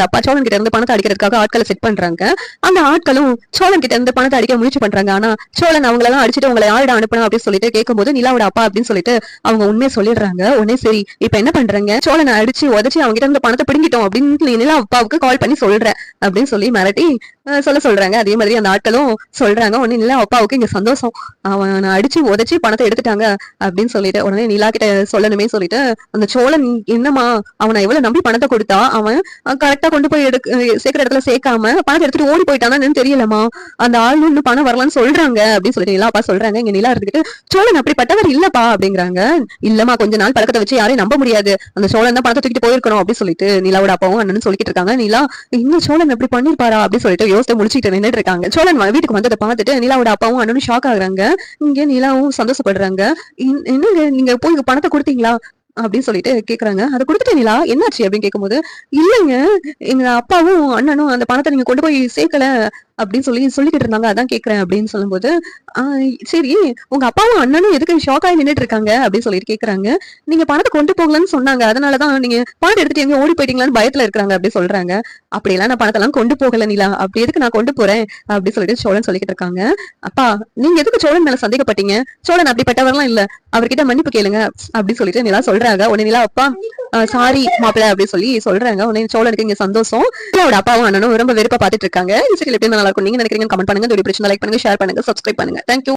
நிலாவோட அப்பா சோழன் கிட்ட இருந்து பணத்தை அடிக்கிறதுக்காக ஆட்களை செட் பண்றாங்க. அந்த ஆட்களும் சோழன் கிட்ட இருந்து பணத்தை அடிக்க முயற்சி பண்றாங்க. ஆனா சோழன் அவங்கள எல்லாம் அடிச்சுட்டு உங்களை யாரிட அனுப்பணும் அப்படின்னு சொல்லிட்டு கேட்கும்போது நிலாவோட அப்பா அப்படின்னு சொல்லிட்டு அவங்க உண்மையை சொல்லிடுறாங்க. உடனே சரி இப்ப என்ன பண்றாங்க? சோழனை அடிச்சு உதச்சு அவங்க கிட்ட இருந்து பணத்தை பிடிங்கிட்டோம் அப்படின்னு நிலா அப்பாவுக்கு கால் பண்ணி சொல்றேன் அப்படின்னு சொல்லி மிரட்டி சொல்ல சொல்றாங்க. அதே மாதிரி அந்த ஆட்களும் சொல்றாங்க. உடனே நிலா அப்பாவுக்கு இங்க சந்தோஷம். அவன் அடிச்சு உதச்சு பணத்தை எடுத்துட்டாங்க அப்படின்னு சொல்லிட்டு உடனே நிலா கிட்ட சொல்லணுமே சொல்லிட்டு அந்த சோழன் என்னமா அவனை எவ்வளவு நம்பி பணத்தை கொடுத்தா? அவன் கரெக்டா கொண்டு போய் எடுக்க சேர்க்கிற இடத்துல சேர்க்காம பணத்தை எடுத்துட்டு ஓடி போயிட்டானா தெரியலமா அந்த ஆள் இன்னும் பணம் வரலாம்னு சொல்றாங்க அப்படின்னு சொல்லிட்டு நிலா அப்பா சொல்றாங்க இங்க நிலா இருந்துட்டு சோழன் அப்படிப்பட்டவர் இல்லப்பா அப்படிங்கிறாங்க. இல்லமா கொஞ்ச நாள் பழக்கத்தை வச்சு யாரையும் நம்ப முடியாது. அந்த சோழன் தான் பணத்தை தூக்கிட்டு போயிருக்கணும் அப்படின்னு சொல்லிட்டு நிலாவோட அப்பாவும் அண்ணன் சொல்லிட்டு இருக்காங்க. நிலா இன்னும் சோழன் எப்படி பண்ணிருப்பாரா அப்படின்னு சொல்லிட்டு யோசித்து முடிச்சுட்டு நின்றுட்டு இருக்காங்க. சோழன் வீட்டுக்கு வந்ததை பார்த்துட்டு நிலாவோட அப்பாவும் அண்ணனும் ஷாக் ஆகுறாங்க. இங்க நிலாவும் சந்தோஷப்படுறாங்க. "இன்- என்னங்க நீங்க போய் பணத்தை கொடுத்தீங்களா? அப்படின்னு சொல்லிட்டு கேக்குறாங்க. அதை கொடுத்துட்டு நிலா. என்னாச்சு அப்படின்னு கேட்கும்போது இல்லைங்க எங்க அப்பாவும் அண்ணனும் அந்த பணத்தை நீங்க கொண்டு போய் சேர்க்கல. அப்படின்னு சொல்லி சொல்லிக்கிட்டு இருந்தாங்க. அதான் கேக்குறேன் அப்படின்னு சொல்லும்போது ஆஹ் சரி உங்க அப்பாவும் அண்ணனும் எதுக்கு ஷாக் ஆகி நின்னுட்டு இருக்காங்க? அப்படின்னு சொல்லிட்டு கேட்கறாங்க நீங்க பணத்தை கொண்டு போகலன்னு சொன்னாங்க. அதனாலதான் நீங்க பணத்தை எடுத்துட்டு எங்க ஓடி போயிட்டீங்களான்னு பயத்துல இருக்காங்க அப்படி சொல்றாங்க. அப்படியெல்லாம் நான் பணத்தெல்லாம் கொண்டு போகல நிலா. அப்படி எதுக்கு நான் கொண்டு போறேன்? அப்படின்னு சொல்லிட்டு சோழன் சொல்லிக்கிட்டு இருக்காங்க. அப்பா நீங்க எதுக்கு சோழன் மேல சந்தேகப்பட்டீங்க? சோழன் அப்படிப்பட்டவர்லாம் இல்ல. அவர்கிட்ட மன்னிப்பு கேளுங்க அப்படின்னு சொல்லிட்டு நிலா சொல்றாங்க. உடனே நிலா அப்பா சாரி மாப்பிள்ள அப்படின்னு சொல்லி சொல்றாங்க. உடனே சோழனுக்கு இங்க சந்தோஷம். அவரோட அப்பாவும் அண்ணனும் ரொம்ப வெறுப்பா பாத்துட்டு இருக்காங்க. இந்த serial எப்படி நல்லா இருக்கும். நீங்க நினைக்கிறீங்க கமெண்ட் பண்ணுங்க. இந்த video பிடிச்சிருந்தா லைக் பண்ணுங்க ஷேர் பண்ணுங்க சப்ஸ்கிரைப் பண்ணுங்க. தேங்க்யூ